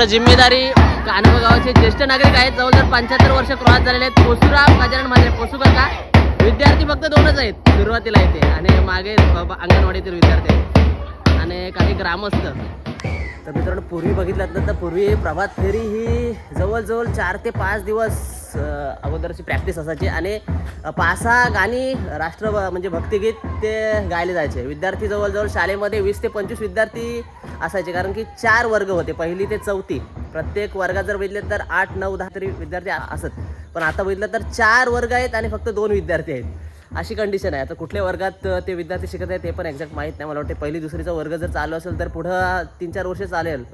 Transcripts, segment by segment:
पूर्ण जिम्मेदारी कानवा गावाचे ज्येष्ठ नागरिक आहेत. जवळजवळ पंच्याहत्तर वर्ष क्रॉस झालेले आहेत. पोसुराव गजानन माझे पोसुकाका विद्यार्थी फक्त दोनच आहेत. सुरुवातीला येते आणि मागे अंगणवाडीतील विद्यार्थी आहेत. आणि काही ग्रामस्थ. तर मित्रांनो पूर्वी बघितलं तर पूर्वी प्रभात फेरी ही जवळजवळ चार ते पाच दिवस अगोदरची प्रॅक्टिस असायची आणि पासा पाच सहा गाणी राष्ट्र म्हणजे भक्तिगीत ते गायले जायचे. विद्यार्थी जवळजवळ शाळेमध्ये वीस ते पंचवीस विद्यार्थी असायचे. कारण की चार वर्ग होते. पहिली ते चौथी. प्रत्येक वर्गात जर बघितले तर आठ नऊ दहा तरी विद्यार्थी असत. पण आता बघितलं तर चार वर्ग आहेत आणि फक्त दोन विद्यार्थी आहेत. अशी कंडिशन आहे. आता कुठल्या वर्गात ते विद्यार्थी शिकत आहेत ते पण एक्झॅक्ट माहीत नाही. मला वाटते पहिली दुसरीचा वर्ग जर चालू असेल तर पुढं तीन चार वर्ष चालेल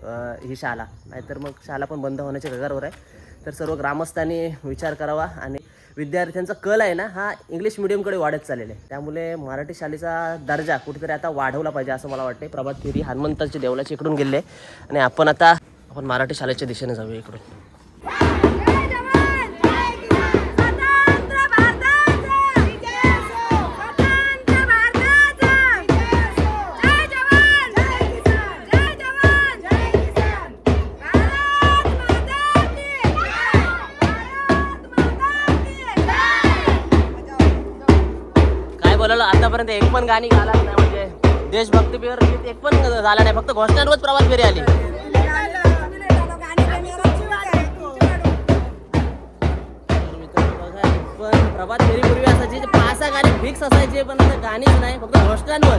ही शाळा. नाहीतर मग शाळा पण बंद होण्याच्या कगारवर आहे. तर सर्व ग्रामस्थांनी विचार करावा आणि विद्यार्थ्यांचा कल आहे ना हा इंग्लिश मिडियमकडे वाढत चाललेला आहे. त्यामुळे मराठी शाळेचा दर्जा कुठेतरी आता वाढवला पाहिजे असं मला वाटते प्रभात फेरी हनुमंताच्या देवळाच्या इकडून गेले. आणि आपण आता आपण मराठी शाळेच्या दिशेने जाऊया इकडून. जय आतापर्यंत एक पण गाणी गाला नाही म्हणजे. देशभक्तीपर गीत एक पण झाला नाही फक्त घोषणांवरच प्रभात फेरी आली. पण प्रभात फेरी पूर्वी असायची जे पाच सहा गाणी फिक्स असायचे पण आता गाणीच नाही फक्त घोषणांवर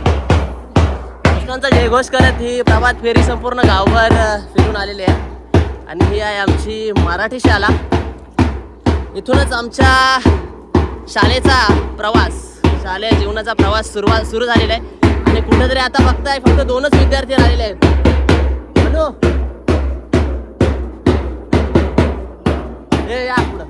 घोषणांचा जयघोष करत ही प्रभात फेरी संपूर्ण गावभर फिरून आलेली आहे. आणि ही आहे आमची मराठी शाळा. इथूनच आमच्या शाळेचा प्रवास. शालेय जीवनाचा प्रवास सुरुवात सुरू झालेला आहे. आणि कुठेतरी आता बघताय फक्त दोनच विद्यार्थी राहिलेले आहेत. हॅलो? हे या पुढं.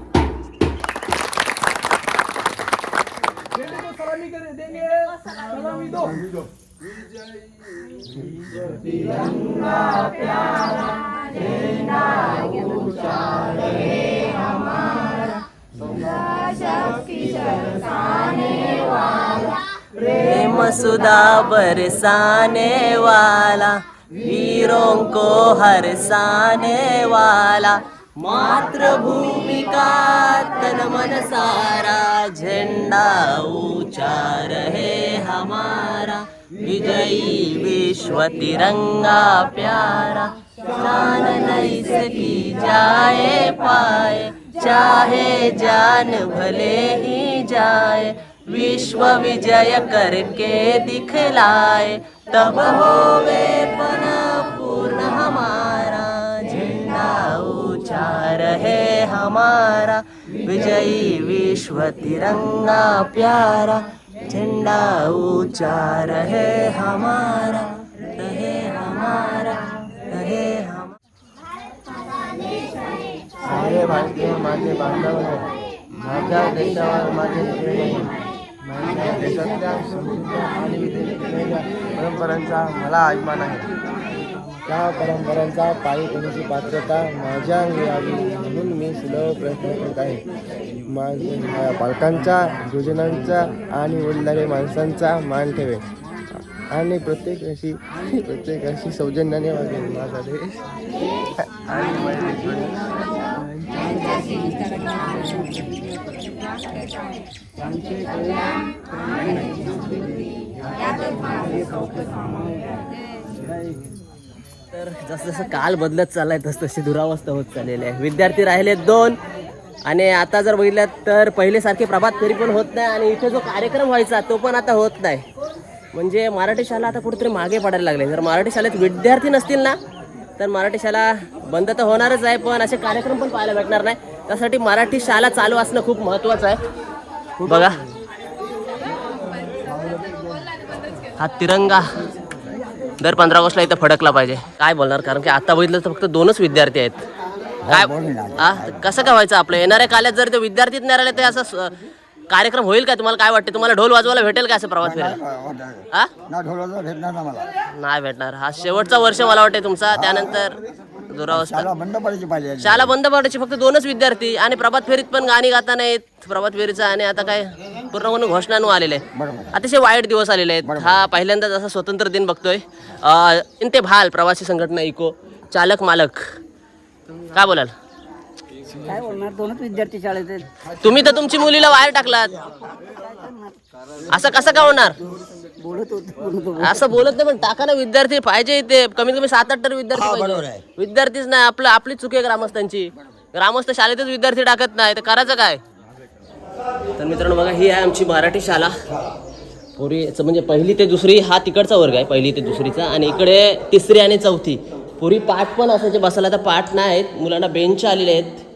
प्रेम सुधा बरसाने वाला वीरों को हरसाने वाला मातृभूमि का तन मन सारा झंडा ऊंचा रहे हमारा। विजयी विश्व तिरंगा प्यारा शान नहीं सकी जाए पाए चाहे जान भले ही जाए। विश्व विजय करके दिखलाए, तब होवे पण पूर्ण हमारा। झंडा ऊँचा रहे हमारा, विजयी विश्व तिरंगा प्यारा। झंडा ऊँचा रहे हमारा रहे हमारा रहे हमारा। सारे भारतीय माझे बांधव आहे माझ्या देशावर प्रेम देशातल्या समृद्ध आणि विविधतेच्या परंपरांचा मला अभिमान आहे. त्या परंपरांचा पायी करण्याची पात्रता माझ्या यावी म्हणून मी सुलभ प्रयत्न करत आहे. माझ्या पालकांचा योजनांचा आणि वडिलांच्या माणसांचा मान ठेवे. आणि प्रत्येक अशी प्रत्येक अशी सौजन्याने वागेल माझा देश आणि तर जसं जसं काल बदलत चाललाय तस तशी दुरावस्था होत चाललेली आहे. विद्यार्थी राहिले दोन. आणि आता जर बघितलं तर पहिलेसारखे प्रभात फेरी पण होत नाही आणि इथे जो कार्यक्रम व्हायचा तो पण आता होत नाही. म्हणजे मराठी शाळा आता कुठेतरी मागे पडायला लागले. जर मराठी शाळेत विद्यार्थी नसतील ना तर मराठी शाळा बंद तर होणारच आहे पण असे कार्यक्रम पण पाहायला भेटणार नाही. त्यासाठी मराठी शाळा चालू असणं खूप महत्त्वाचं आहे. बघा. हा तिरंगा दर पंधरा ऑगस्टला इथं फडकला पाहिजे. काय बोलणार? कारण की आता बघितलं तर फक्त दोनच विद्यार्थी आहेत. काय? कसं काय व्हायचं आपलं? येणाऱ्या काल्यात जर ते विद्यार्थीच नाही राहिले ते असं कार्यक्रम होईल काय तुम्हाला काय वाटते? तुम्हाला ढोल वाजवायला भेटेल का असं प्रवास फिरायला? हा? ना ढोलाचा भेटणार ना मला. नाही भेटणार. हा शेवटचा वर्ष मला वाटते तुमचा. त्यानंतर दुरावस्था. शाळा बंद पडायची पाहिजे शाळा बंद पडायची फक्त दोनच विद्यार्थी आणि प्रभात फेरीत पण गाणी गाता नाहीत. प्रभात फेरीचा आणि आता काय पूर्ण म्हणून घोषणानू आलेले आहे. बरोबर अतिशय वाईट दिवस आलेले आहेत. हा पहिल्यांदाच असा स्वतंत्र दिन बघतोय. अ, इन ते भाल प्रवासी संघटना इको. चालक मालक. काय बोलाल? काय बोलणार? दोनच विद्यार्थी शाळेत आहेत. तुम्ही तर तुमची मुलीला बाहेर टाकलात. असं कसं का होणार? बोलत होतो बोलत होतो. असं बोलत नाही पण टाका ना विद्यार्थी पाहिजे इथे. कमीत कमी सात आठ तर विद्यार्थी पाहिजे. विद्यार्थीच नाही आपलं आपली चुकी आहे ग्रामस्थांची. ग्रामस्थ शाळेतच विद्यार्थी टाकत नाही तर करायचं काय? तर मित्रांनो बघा ही आहे आमची मराठी शाळा. पुरीचं म्हणजे पहिली ते दुसरी हा तिकडचा वर्ग आहे पहिली ते दुसरीचा. आणि इकडे तिसरी आणि चौथी. पुरी पाठ पण असायचे बसायला तर पाठ नाही आहेत. मुलांना बेंच आलेले आहेत.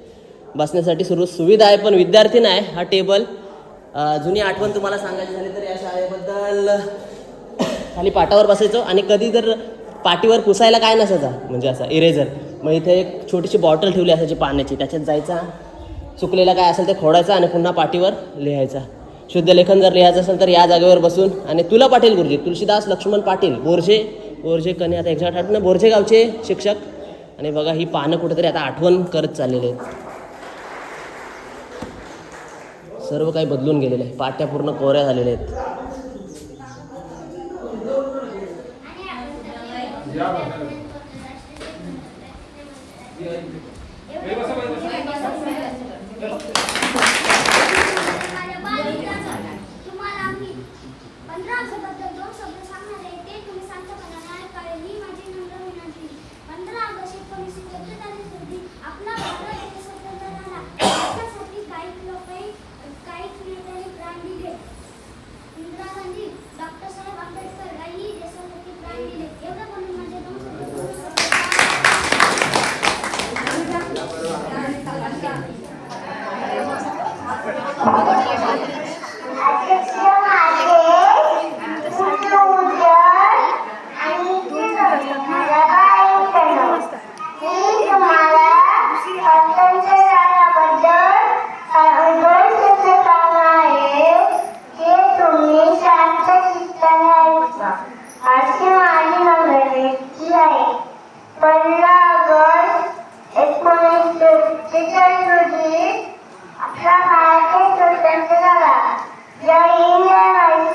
बसण्यासाठी सर्व सुविधा आहे पण विद्यार्थी नाही. हा टेबल जुनी आठवण तुम्हाला सांगायची झाली तर या शाळेबद्दल. खाली पाटावर बसायचो आणि कधी जर पाठीवर पुसायला काय नसायचा म्हणजे असा इरेझर मग इथे एक छोटीशी बॉटल ठेवली असायची पाण्याची. त्याच्यात जायचा चुकलेला काय असेल ते खोडायचा आणि पुन्हा पाठीवर लिहायचा. शुद्ध लेखन जर लिहायचं असेल तर या जागेवर बसून. आणि तुला पाटील गुरुजी तुळशीदास लक्ष्मण पाटील बोरजे बोरजे कने आता एक्झॅक्ट आठवण नाही, बोरजे गावचे शिक्षक. आणि बघा ही पानं कुठेतरी आता आठवण करत चाललेली आहेत. सर्व काही बदलून गेलेलं आहे पाट्या पूर्ण कोऱ्या झालेल्या आहेत.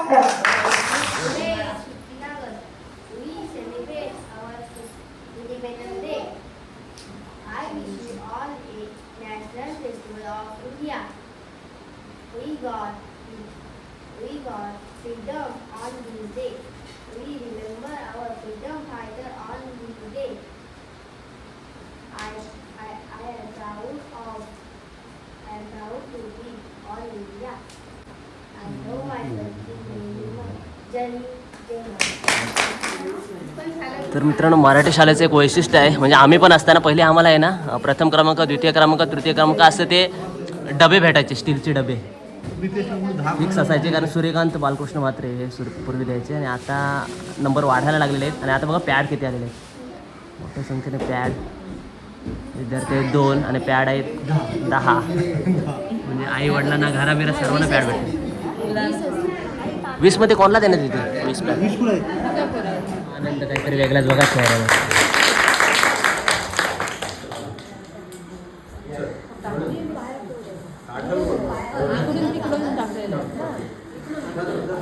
Today Sri Nagar, we celebrate our Independence I wish you all a national festival of India. We got we got freedom तर मित्रांनो मराठी शाळेचं एक वैशिष्ट्य आहे म्हणजे आम्ही पण असताना पहिले आम्हाला आहे ना प्रथम क्रमांक द्वितीय क्रमांक तृतीय क्रमांक असं ते डबे भेटायचे स्टीलचे डबे. फिक्स असायचे कारण सूर्यकांत बालकृष्ण म्हात्रे हे सुर पूर्वी द्यायचे आणि आता नंबर वाढायला लागलेले आहेत आणि आता बघा पॅड किती आलेले आहेत. मोठ्या संख्येने पॅड विद्यार्थी आहेत दोन आणि पॅड आहेत दहा. म्हणजे आई वडिलांना घराबिरा सर्वांना पॅड भेटते वीसमध्ये कोणला देण्यात येते? वीस आनंद काहीतरी वेगळाच बघा चेहऱ्यावर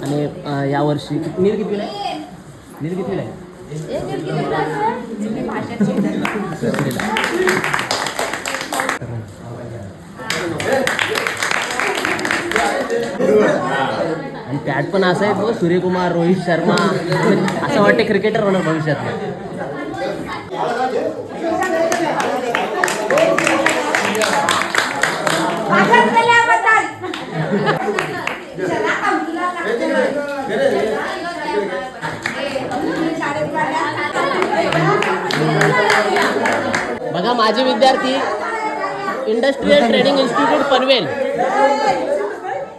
आणि अं, यावर्षी नील किती आहे? नील किती आहे? आणि त्यात पण असं आहे बघ सूर्यकुमार रोहित शर्मा असं वाटते क्रिकेटर होणार भविष्यात बघा माझे विद्यार्थी इंडस्ट्रीयल ट्रेनिंग इन्स्टिट्यूट पनवेल.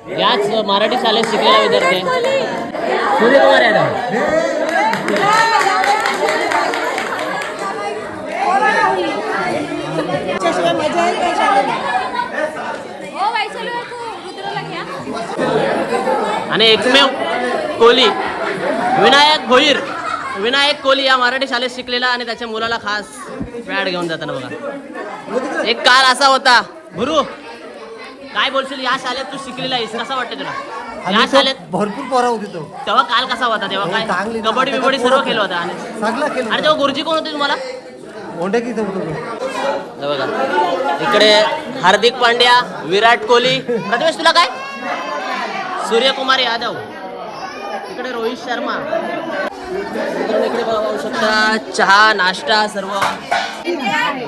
याच मराठी शाळेत शिकलेला विद्यार्थी सूर्यकुमार यादव. आणि एकमेव कोहली विनायक भोईर. विनायक कोहली या मराठी शाळेत शिकलेला आणि त्याच्या मुलाला खास पॅड घेऊन जाताना बघा. एक काल असा होता. गुरु काय बोलशील? या शाळेत तू शिकलेला आहेस. कसा वाटतं तुला? या शाळेत भरपूर पोरा होती तो. तेव्हा काल कसा होता? तेव्हा काय? चांगली. ना. कबड्डी बिबड्डी सर्व खेळ होता. आणि सगळं केलं आणि तेव्हा गुरुजी कोण होते तुम्हाला? ओंडे की हे बघा. इकडे हार्दिक पांड्या विराट कोहली. प्रथमेश तुला काय? सूर्यकुमार यादव. इकडे रोहित शर्मा. इकडे बघा पाहू शकता चहा नाश्ता सर्व.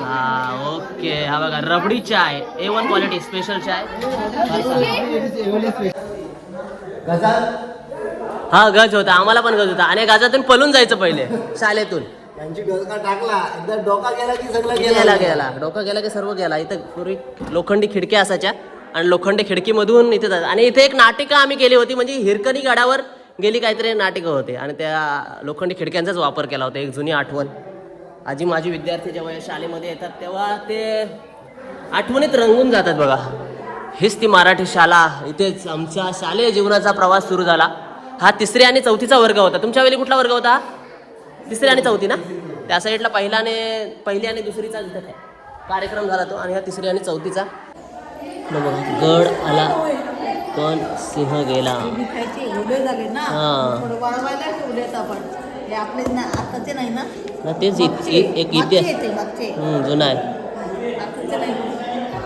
हा ओके. हा बघा रबडी चाय. ए वन क्वालिटी स्पेशल चाय. हा गज होता. आम्हाला पण गज होता. आणि गजातून पळून जायचं पहिले शाळेतून. त्यांची डोका टाकला. एकदा डोका गेला की सगळं गेला गेला. डोका गेला की सर्व गेला. इथं पूर्वी लोखंडी खिडक्या असायच्या. आणि लोखंडी खिडकीमधून इथे जायचं. आणि इथे एक नाटिका आम्ही केली होती म्हणजे हिरकणी गडावर गेली काहीतरी नाटकं होते आणि त्या लोखंडी खिडक्यांचाच वापर केला होता एक जुनी आठवण. आजी माझी विद्यार्थी जेव्हा या शाळेमध्ये येतात तेव्हा ते आठवणीत रंगून जातात बघा. हीच ती मराठी शाळा इथेच आमच्या शालेय जीवनाचा प्रवास सुरू झाला. हा तिसरी आणि चौथीचा वर्ग होता. तुमच्या वेळी कुठला वर्ग होता? तिसरी आणि चौथी ना? त्या साईडला पहिला आणि पहिली आणि दुसरीचा कार्यक्रम झाला तो आणि हा तिसरी आणि चौथीचा. बघा, गड आला. पण सिंह गेला. हा. हे तेच एक इतिहास. जुना आहे.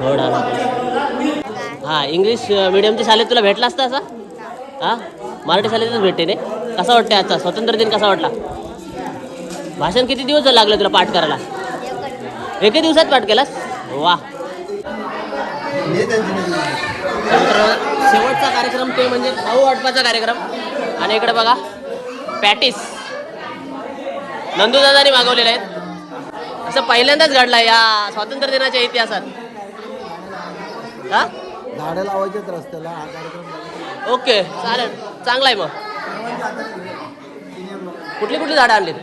गड आला. हा इंग्लिश मिडियमच्या शाळेत तुला भेटला असता असा? हा? मराठी शाळेतच भेटते ने कसा वाटते आजचा? स्वतंत्र दिन कसा वाटला? भाषण किती दिवस लागले तुला पाठ करायला? एके दिवसात पाठ केलास? वा तर शेवटचा कार्यक्रम ते म्हणजे खाऊ वाटपाचा कार्यक्रम. आणि इकडे बघा पॅटीस. नंदूदादांनी मागवलेले आहेत. असं पहिल्यांदाच घडलं या स्वातंत्र्य दिनाच्या इतिहासात. हा? झाडं लावायचेच रस्त्याला हा कार्यक्रम ओके चालेल. चांगला आहे मग. कुठली कुठली झाडं आणलीत?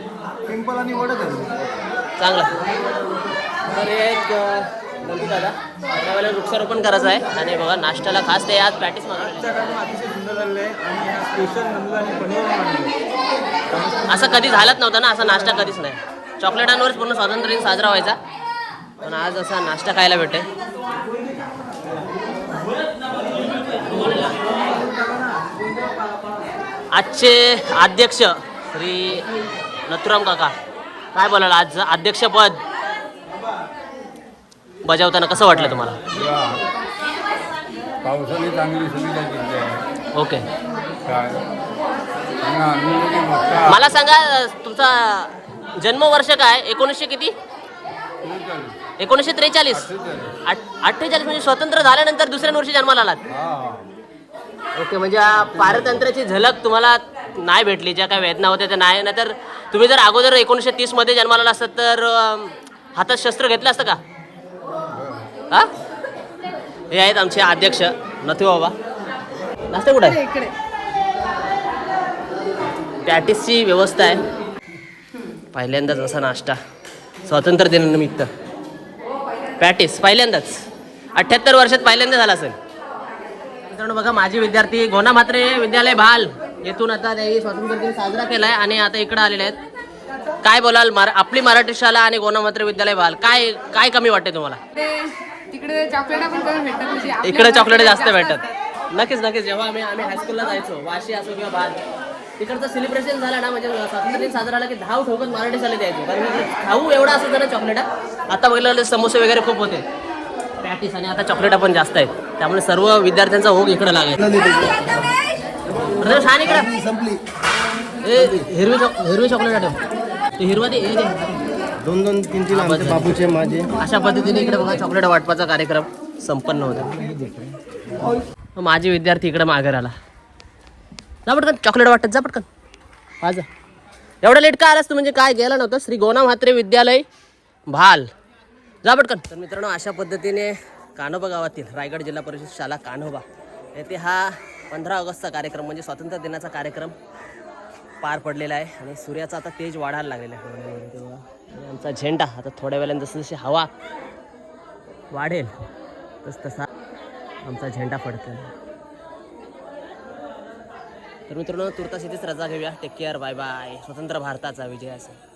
पिंपल आणि वडच आहे चांगलं. तर एक दादा. त्यावेळेला वृक्षारोपण करायचं आहे. आणि बघा नाश्त्याला खास ते आज प्रॅक्टिस मागवले असं कधी झालंच नव्हतं ना असा नाश्ता कधीच नाही. चॉकलेटांवरच पूर्ण स्वातंत्र्य साजरा व्हायचा. पण आज असा नाश्ता खायला भेटे आजचे अध्यक्ष श्री नथुराम काका. काय बोलाल आज? अध्यक्षपद. बजावताना कसं वाटलं तुम्हाला? पावसाने चांगली सुविधा केली आहे. ओके. काय? आणि आम्ही लोकं मोठा मला सांगा तुमचा जन्मवर्ष काय? एकोणीसशे किती? एकोणीसशे त्रेचाळीस. अठ्ठेचाळीस. म्हणजे स्वतंत्र झाल्यानंतर दुसऱ्या वर्षी जन्माला आलात? हा. ओके म्हणजे हा पारतंत्र्याची झलक तुम्हाला नाही भेटली. ज्या काय वेदना होत्या त्या नाही. नाहीतर तुम्ही जर अगोदर एकोणीसशे तीसमध्ये जन्माला आला असतात तर अं, हातात शस्त्र घेतलं असतं का? हा? हे आहेत आमचे अध्यक्ष. नथू बाबा. नाश्ता कुठं आहे? पॅटिसची व्यवस्था आहे. पहिल्यांदाच असा नाश्ता. स्वातंत्र्य दिनानिमित्त पॅटिस पहिल्यांदाच. अठ्ठ्याहत्तर वर्षात पहिल्यांदा झाला असेल. मित्रांनो बघा माझी विद्यार्थी गोना मात्रे विद्यालय भाल. येथून आता त्यांनी स्वातंत्र्य दिन साजरा केलाय आणि आता इकडे आलेले आहेत. काय बोलाल मार आपली मराठी शाळा आणि गोना मात्रे विद्यालय भाल? काय काय कमी वाटते तुम्हाला? तिकडे चॉकलेट पण कमी भेटतात म्हणजे आपल्या इकडे चॉकलेट जास्त भेटतात. नक्कीच नक्कीच. जेव्हा आम्ही आम्ही हायस्कूलला जायचो वाशी असो किंवा भाल तिकडचं सेलिब्रेशन झालं ना म्हणजे स्वातंत्र्य दिन साजरा झाला की धाव ठोकत मराठी शाळेत द्यायचो कारण खाऊ एवढा असायचा ना चॉकलेट आता बघितलं समोसे वगैरे खूप होते. पॅटीस आणि आता चॉकलेट पण जास्त आहेत. त्यामुळे सर्व विद्यार्थ्यांचा ओघ इकडे लागेल छान इकडे. संपली. ए हिरवी चॉक हिरवी चॉकलेट आठव. ते हिरवा हे दे. दोन दोन तीन तीन आमचे बाबूचे माझे. अशा पद्धतीने इकडे बघा चॉकलेट वाटपाचा कार्यक्रम संपन्न होता माझे विद्यार्थी इकडे मागे आला. जा पटकन चॉकलेट वाटत जा पटकन. हा जा. एवढं लेट का आलास तू? म्हणजे काय गेला नव्हतं? श्री गोना म्हात्रे विद्यालय भाल. जा पटकन. तर मित्रांनो अशा पद्धतीने कान्होबा गावातील रायगड जिल्हा परिषद शाळा कान्होबा येथे हा पंधरा ऑगस्टचा कार्यक्रम म्हणजे स्वातंत्र्य दिनाचा कार्यक्रम पार पडलेला आहे आणि सूर्याचा आता तेज वाढायला लागलेला आहे. आमचा झेंडा आता थोड्या वेळाने जसं जशी हवा वाढेल तस तसा आमचा झेंडा पडतो तर मित्रांनो तुर्तास इथेच रजा घेऊया. टेक केअर बाय बाय स्वतंत्र भारताचा विजय असेल.